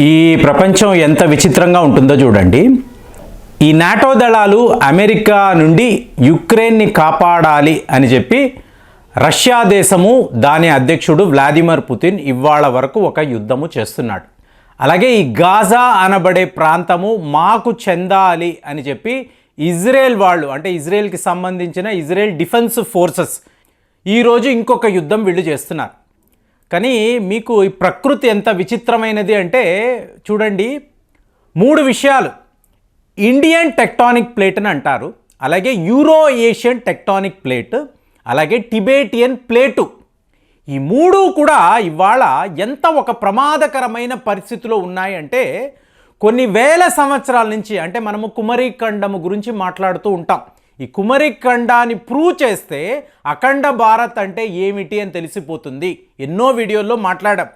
ఈ ప్రపంచం ఎంత విచిత్రంగా ఉంటుందో చూడండి. ఈ నాటో దళాలు అమెరికా నుండి యుక్రెయిన్ని కాపాడాలి అని చెప్పి రష్యా దేశము దాని అధ్యక్షుడు వ్లాదిమిర్ పుతిన్ ఇవాళ వరకు ఒక యుద్ధము చేస్తున్నాడు. అలాగే ఈ గాజా అనబడే ప్రాంతము మాకు చెందాలి అని చెప్పి ఇజ్రాయెల్ వాళ్ళు అంటే ఇజ్రాయెల్కి సంబంధించిన ఇజ్రాయెల్ డిఫెన్స్ ఫోర్సెస్ ఈరోజు ఇంకొక యుద్ధం వీళ్ళు చేస్తున్నారు. కానీ మీకు ఈ ప్రకృతి ఎంత విచిత్రమైనది అంటే చూడండి మూడు విషయాలు. ఇండియన్ టెక్టానిక్ ప్లేట్ అని అంటారు అలాగే యూరో ఏషియన్ టెక్టానిక్ ప్లేట్ అలాగే టిబేటియన్ ప్లేటు. ఈ మూడు కూడా ఇవాళ ఎంత ఒక ప్రమాదకరమైన పరిస్థితిలో ఉన్నాయంటే కొన్ని వేల సంవత్సరాల నుంచి అంటే మనము కుమరీఖండము గురించి మాట్లాడుతూ ఉంటాం. ఈ కుమరిఖండాన్ని ప్రూవ్ చేస్తే అఖండ భారత్ అంటే ఏమిటి అని తెలిసిపోతుంది. ఎన్నో వీడియోల్లో మాట్లాడాం.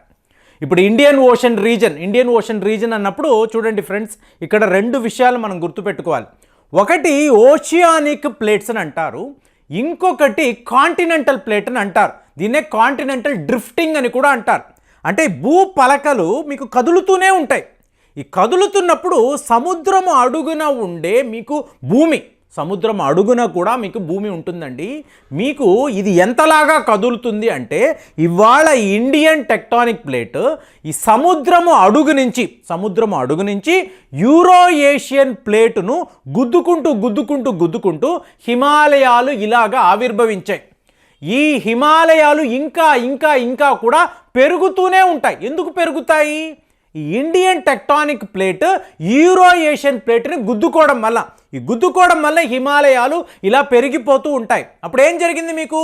ఇప్పుడు Indian ocean region Indian ocean region అన్నప్పుడు చూడండి ఫ్రెండ్స్ ఇక్కడ రెండు విషయాలు మనం గుర్తుపెట్టుకోవాలి. ఒకటి ఓషియానిక్ ప్లేట్స్ అని అంటారు. ఇంకొకటి కాంటినెంటల్ ప్లేట్ అని అంటారు. దీన్నే కాంటినెంటల్ డ్రిఫ్టింగ్ అని కూడా అంటారు. అంటే భూ పలకలు మీకు కదులుతూనే ఉంటాయి. ఈ కదులుతున్నప్పుడు సముద్రము అడుగున ఉండే మీకు భూమి. సముద్రం అడుగున కూడా మీకు భూమి ఉంటుందండి. మీకు ఇది ఎంతలాగా కదులుతుంది అంటే ఇవాళ ఇండియన్ టెక్టానిక్ ప్లేట్ ఈ సముద్రము అడుగు నుంచి సముద్రము అడుగు నుంచి యూరో ఏషియన్ ప్లేటును గుద్దుకుంటూ గుద్దుకుంటూ గుద్దుకుంటూ హిమాలయాలు ఇలాగా ఆవిర్భవించాయి. ఈ హిమాలయాలు ఇంకా ఇంకా ఇంకా కూడా పెరుగుతూనే ఉంటాయి. ఎందుకు పెరుగుతాయి? Indian tectonic plate Euro Asian ప్లేట్ని గుద్దుకోవడం వల్ల. ఈ గుద్దుకోవడం వల్ల హిమాలయాలు ఇలా పెరిగిపోతూ ఉంటాయి. అప్పుడు ఏం జరిగింది మీకు?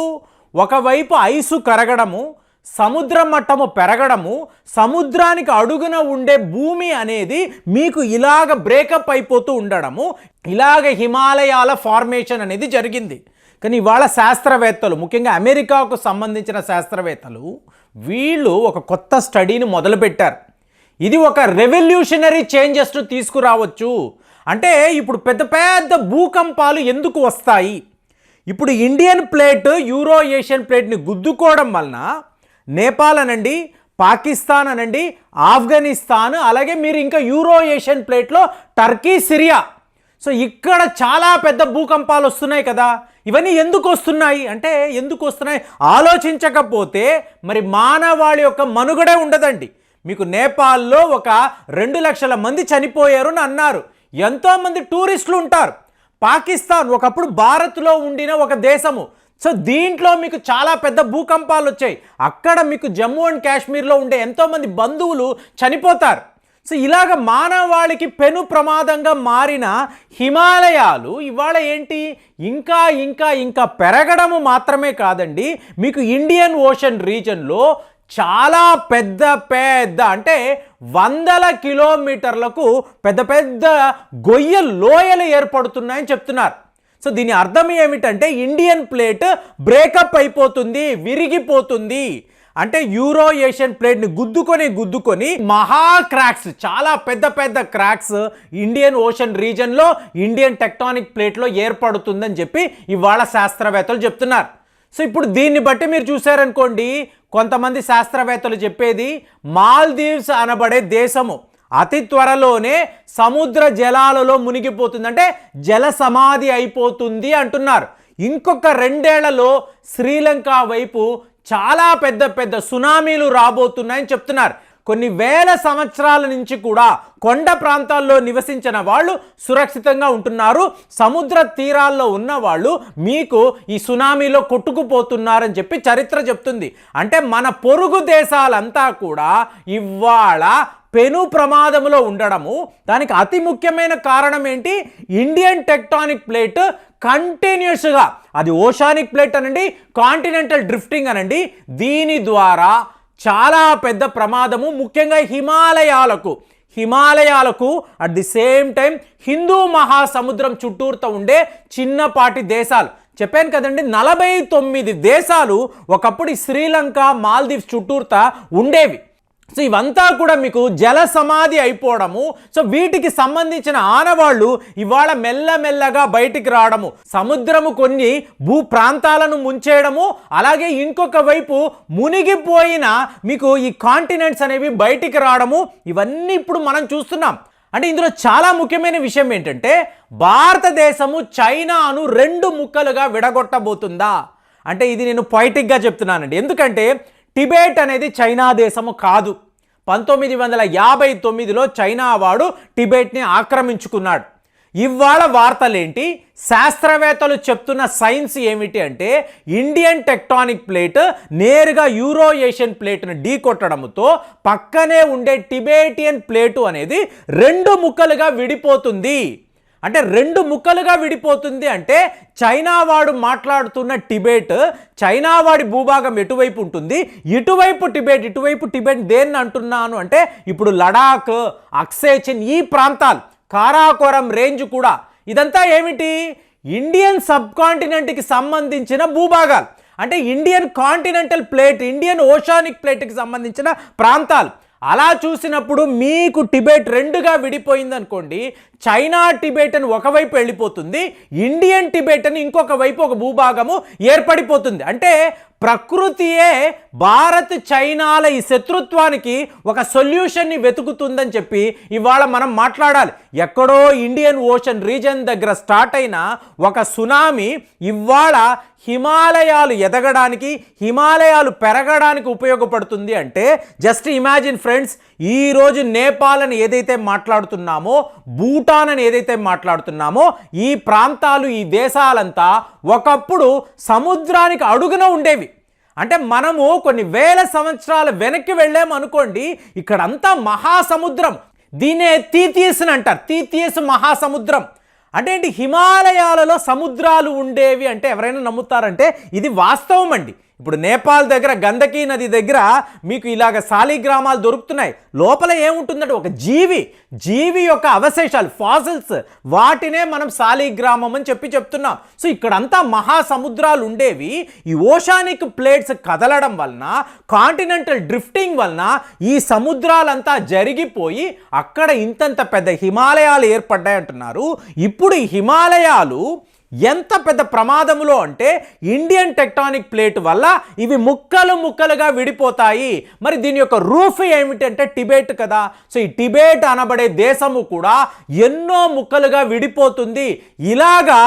ఒకవైపు ఐసు కరగడము సముద్ర మట్టము పెరగడము సముద్రానికి అడుగున ఉండే భూమి అనేది మీకు ఇలాగ బ్రేకప్ అయిపోతూ ఉండడము ఇలాగ హిమాలయాల ఫార్మేషన్ అనేది జరిగింది. కానీ ఇవాళ శాస్త్రవేత్తలు ముఖ్యంగా అమెరికాకు సంబంధించిన శాస్త్రవేత్తలు వీళ్ళు ఒక కొత్త స్టడీని మొదలుపెట్టారు. ఇది ఒక రెవల్యూషనరీ చేంజెస్ తీసుకురావచ్చు. అంటే ఇప్పుడు పెద్ద పెద్ద భూకంపాలు ఎందుకు వస్తాయి? ఇప్పుడు ఇండియన్ ప్లేట్ యూరో ఏషియన్ ప్లేట్ని గుద్దుకోవడం వలన నేపాల్ అనండి పాకిస్తాన్ అనండి ఆఫ్ఘనిస్తాన్ అలాగే మీరు ఇంకా యూరో ఏషియన్ ప్లేట్లో టర్కీ సిరియా సో ఇక్కడ చాలా పెద్ద భూకంపాలు వస్తున్నాయి కదా. ఇవన్నీ ఎందుకు వస్తున్నాయి? అంటే ఎందుకు వస్తున్నాయి? ఆలోచించకపోతే మరి మానవాళి యొక్క మనుగడే ఉండదండి. మీకు నేపాల్లో ఒక రెండు లక్షల మంది చనిపోయారు అని అన్నారు. ఎంతోమంది టూరిస్టులు ఉంటారు. పాకిస్తాన్ ఒకప్పుడు భారత్లో ఉండిన ఒక దేశము. సో దీంట్లో మీకు చాలా పెద్ద భూకంపాలు వచ్చాయి. అక్కడ మీకు జమ్మూ అండ్ కాశ్మీర్లో ఉండే ఎంతోమంది బంధువులు చనిపోతారు. సో ఇలాగ మానవాళికి పెను ప్రమాదంగా మారిన హిమాలయాలు ఇవాళ ఏంటి? ఇంకా ఇంకా ఇంకా పెరగడము మాత్రమే కాదండి. మీకు ఇండియన్ ఓషన్ రీజన్లో చాలా పెద్ద పెద్ద అంటే వందల కిలోమీటర్లకు పెద్ద పెద్ద గొయ్య లోయలు ఏర్పడుతున్నాయని చెప్తున్నారు. సో దీని అర్థం ఏమిటంటే ఇండియన్ ప్లేట్ బ్రేకప్ అయిపోతుంది విరిగిపోతుంది. అంటే యూరో ఏషియన్ ప్లేట్ని గుద్దుకొని గుద్దుకొని మహా క్రాక్స్ చాలా పెద్ద పెద్ద క్రాక్స్ ఇండియన్ ఓషన్ రీజన్లో ఇండియన్ టెక్టానిక్ ప్లేట్లో ఏర్పడుతుందని చెప్పి ఇవాళ శాస్త్రవేత్తలు చెప్తున్నారు. సో ఇప్పుడు దీన్ని బట్టి మీరు చూసారనుకోండి కొంతమంది శాస్త్రవేత్తలు చెప్పేది మాల్దీవ్స్ అనబడే దేశము. అతి త్వరలోనే సముద్ర జలాలలో మునిగిపోతుంది. అంటే జల సమాధి అయిపోతుంది అంటున్నారు. ఇంకొక రెండేళ్ళలో శ్రీలంక వైపు చాలా పెద్ద పెద్ద సునామీలు రాబోతున్నాయని చెప్తున్నారు. కొన్ని వేల సంవత్సరాల నుంచి కూడా కొండ ప్రాంతాల్లో నివసించిన వాళ్ళు సురక్షితంగా ఉంటున్నారు. సముద్ర తీరాల్లో ఉన్న వాళ్ళు మీకు ఈ సునామీలో కొట్టుకుపోతున్నారని చెప్పి చరిత్ర చెప్తుంది. అంటే మన పొరుగు దేశాలంతా కూడా ఇవాళ పెను ప్రమాదంలో ఉండడము దానికి అతి ముఖ్యమైన కారణం ఏంటి? ఇండియన్ టెక్టానిక్ ప్లేట్ కంటిన్యూస్గా అది ఓషానిక్ ప్లేట్ అనండి కాంటినెంటల్ డ్రిఫ్టింగ్ అనండి దీని ద్వారా చాలా పెద్ద ప్రమాదము ముఖ్యంగా హిమాలయాలకు. హిమాలయాలకు అట్ ది సేమ్ టైం హిందూ మహాసముద్రం చుట్టూరుతో ఉండే చిన్నపాటి దేశాలు. చెప్పాను కదండి నలభై తొమ్మిది దేశాలు ఒకప్పుడు శ్రీలంక మాల్దీవ్స్ చుట్టూర్త ఉండేవి. సో ఇవంతా కూడా మీకు జల సమాధి అయిపోవడము. సో వీటికి సంబంధించిన ఆనవాళ్ళు ఇవాళ మెల్లమెల్లగా బయటికి రావడము. సముద్రము కొన్ని భూ ప్రాంతాలను ముంచేయడము. అలాగే ఇంకొక వైపు మునిగిపోయిన మీకు ఈ కాంటినెంట్స్ అనేవి బయటికి రావడము. ఇవన్నీ ఇప్పుడు మనం చూస్తున్నాం. అంటే ఇందులో చాలా ముఖ్యమైన విషయం ఏంటంటే భారతదేశము చైనాను రెండు ముక్కలుగా విడగొట్టబోతుందా? అంటే ఇది నేను పాయిటిక్గా చెప్తున్నానండి. ఎందుకంటే టిబెట్ అనేది చైనా దేశము కాదు. పంతొమ్మిది వందల యాభై తొమ్మిదిలో చైనా వాడు టిబెట్ని ఆక్రమించుకున్నాడు. ఇవాళ వార్తలేంటి? శాస్త్రవేత్తలు చెప్తున్న సైన్స్ ఏమిటి అంటే ఇండియన్ టెక్టానిక్ ప్లేట్ నేరుగా యూరో ఏషియన్ ప్లేట్ను ఢీ కొట్టడంతో పక్కనే ఉండే టిబేటియన్ ప్లేటు అనేది రెండు ముక్కలుగా విడిపోతుంది. అంటే రెండు ముక్కలుగా విడిపోతుంది అంటే చైనా వాడు మాట్లాడుతున్న టిబెట్ చైనా వాడి భూభాగం ఎటువైపు ఉంటుంది? ఇటువైపు టిబెట్ ఇటువైపు టిబెట్ దేన్ని అంటున్నాను అంటే ఇప్పుడు లడాక్ అక్సేచిన్ ఈ ప్రాంతాలు కారాకోరం రేంజ్ కూడా. ఇదంతా ఏమిటి? ఇండియన్ సబ్ కాంటినెంట్కి సంబంధించిన భూభాగాలు. అంటే Indian continental plate Indian oceanic ప్లేట్కి సంబంధించిన ప్రాంతాలు. అలా చూసినప్పుడు మీకు టిబెట్ రెండుగా విడిపోయింది అనుకోండి చైనా టిబెట్ అని ఒకవైపు వెళ్ళిపోతుంది ఇండియన్ టిబెట్ అని ఇంకొక వైపు ఒక భూభాగము ఏర్పడిపోతుంది. అంటే ప్రకృతియే భారత్ చైనాల ఈ శత్రుత్వానికి ఒక సొల్యూషన్ని వెతుకుతుందని చెప్పి ఇవాళ మనం మాట్లాడాలి. ఎక్కడో ఇండియన్ ఓషన్ రీజన్ దగ్గర స్టార్ట్ అయిన ఒక సునామీ ఇవాళ హిమాలయాలు ఎదగడానికి హిమాలయాలు పెరగడానికి ఉపయోగపడుతుంది అంటే జస్ట్ ఇమాజిన్ ఫ్రెండ్స్ ఈరోజు నేపాల్ అని ఏదైతే మాట్లాడుతున్నామో భూటాన్ అని ఏదైతే మాట్లాడుతున్నామో ఈ ప్రాంతాలు ఈ దేశాలంతా ఒకప్పుడు సముద్రానికి అడుగున ఉండేవి. అంటే మనము కొన్ని వేల సంవత్సరాల వెనక్కి వెళ్ళాము అనుకోండి ఇక్కడంతా మహాసముద్రం. దీనే తీతీయస్ అని అంటారు. తీతీయస్ మహాసముద్రం. అంటే ఏంటి? హిమాలయాలలో సముద్రాలు ఉండేవి అంటే ఎవరైనా నమ్ముతారంటే ఇది వాస్తవం అండి ఇప్పుడు నేపాల్ దగ్గర గందకీ నది దగ్గర మీకు ఇలాగ సాలిగ్రామాలు దొరుకుతున్నాయి. లోపల ఏముంటుందంటే ఒక జీవి జీవి యొక్క అవశేషాలు ఫాసిల్స్ వాటినే మనం సాలిగ్రామం అని చెప్పి చెప్తున్నాం. సో ఇక్కడంతా మహాసముద్రాలు ఉండేవి. ఈ ఓషానిక్ ప్లేట్స్ కదలడం వలన కాంటినెంటల్ డ్రిఫ్టింగ్ వలన ఈ సముద్రాలంతా జరిగిపోయి అక్కడ ఇంతంత పెద్ద హిమాలయాలు ఏర్పడ్డాయి అంటున్నారు ఇప్పుడు ఈ హిమాలయాలు ఎంత పెద్ద ప్రమాదములో అంటే ఇండియన్ టెక్టానిక్ ప్లేట్ వల్ల ఇవి ముక్కలు ముక్కలుగా విడిపోతాయి. మరి దీని యొక్క రూఫ్ ఏమిటంటే టిబెట్ కదా. సో ఈ టిబెట్ అనబడే దేశము కూడా ఎన్నో ముక్కలుగా విడిపోతుంది. ఇలాగా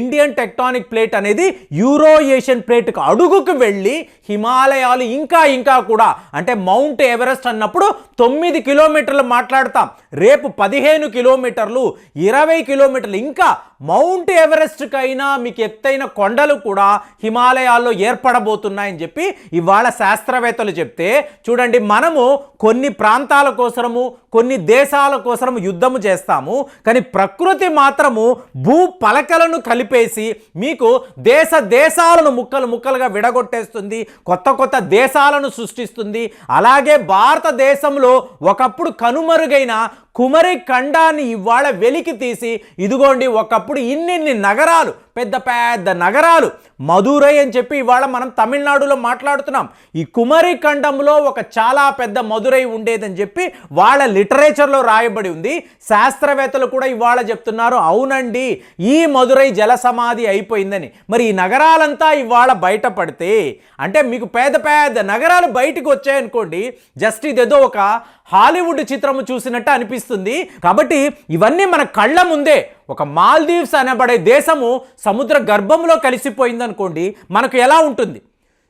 ఇండియన్ టెక్టానిక్ ప్లేట్ అనేది యూరో ఏషియన్ ప్లేట్కి అడుగుకు వెళ్ళి హిమాలయాలు ఇంకా ఇంకా కూడా అంటే మౌంట్ ఎవరెస్ట్ అన్నప్పుడు తొమ్మిది కిలోమీటర్లు మాట్లాడతాం. రేపు పదిహేను కిలోమీటర్లు ఇరవై కిలోమీటర్లు ఇంకా మౌంట్ ఎవరెస్ట్కైనా మీకు ఎత్తైన కొండలు కూడా హిమాలయాల్లో ఏర్పడబోతున్నాయని చెప్పి ఇవాళ శాస్త్రవేత్తలు చెప్తే చూడండి మనము కొన్ని ప్రాంతాల కోసము కొన్ని దేశాల కోసము యుద్ధము చేస్తాము కానీ ప్రకృతి మాత్రము భూ పలకలను కలిపేసి మీకు దేశ దేశాలను ముక్కలు ముక్కలుగా విడగొట్టేస్తుంది కొత్త కొత్త దేశాలను సృష్టిస్తుంది. అలాగే భారతదేశంలో ఒకప్పుడు కనుమరుగైన కుమరి ఖండాన్ని ఇవాళ వెలికి తీసి ఇదిగోండి ఒకప్పుడు ఇన్నిన్ని నగరాలు పెద్ద పెద్ద నగరాలు మధురై అని చెప్పి ఇవాళ మనం తమిళనాడులో మాట్లాడుతున్నాం. ఈ కుమరి ఖండంలో ఒక చాలా పెద్ద మధురై ఉండేదని చెప్పి వాళ్ళ లిటరేచర్లో రాయబడి ఉంది. శాస్త్రవేత్తలు కూడా ఇవాళ చెప్తున్నారు అవునండి ఈ మధురై జల సమాధి అయిపోయిందని. మరి ఈ నగరాలంతా ఇవాళ బయటపడితే అంటే మీకు పేద పేద నగరాలు బయటకు వచ్చాయనుకోండి జస్ట్ ఇదేదో ఒక హాలీవుడ్ చిత్రము చూసినట్టు అనిపిస్తుంది. కాబట్టి ఇవన్నీ మన కళ్ళ ముందే. ఒక మాల్దీవ్స్ అనబడే దేశము సముద్ర గర్భంలో కలిసిపోయిందనుకోండి మనకు ఎలా ఉంటుంది?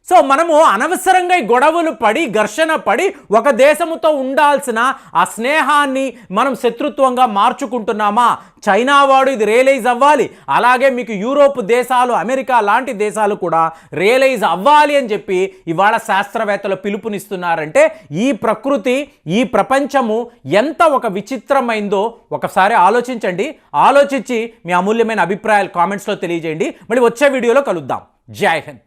సో మనము అనవసరంగా గొడవలు పడి ఘర్షణ పడి ఒక దేశముతో ఉండాల్సిన ఆ స్నేహాన్ని మనం శత్రుత్వంగా మార్చుకుంటున్నామా? చైనా వాడు ఇది రియలైజ్ అవ్వాలి. అలాగే మీకు యూరోప్ దేశాలు అమెరికా లాంటి దేశాలు కూడా రియలైజ్ అవ్వాలి అని చెప్పి ఇవాళ శాస్త్రవేత్తలు పిలుపునిస్తున్నారంటే ఈ ప్రకృతి ఈ ప్రపంచము ఎంత ఒక విచిత్రమైందో ఒకసారి ఆలోచించండి. ఆలోచించి మీ అమూల్యమైన అభిప్రాయాలు కామెంట్స్లో తెలియజేయండి. మళ్ళీ వచ్చే వీడియోలో కలుద్దాం. జై హింద్.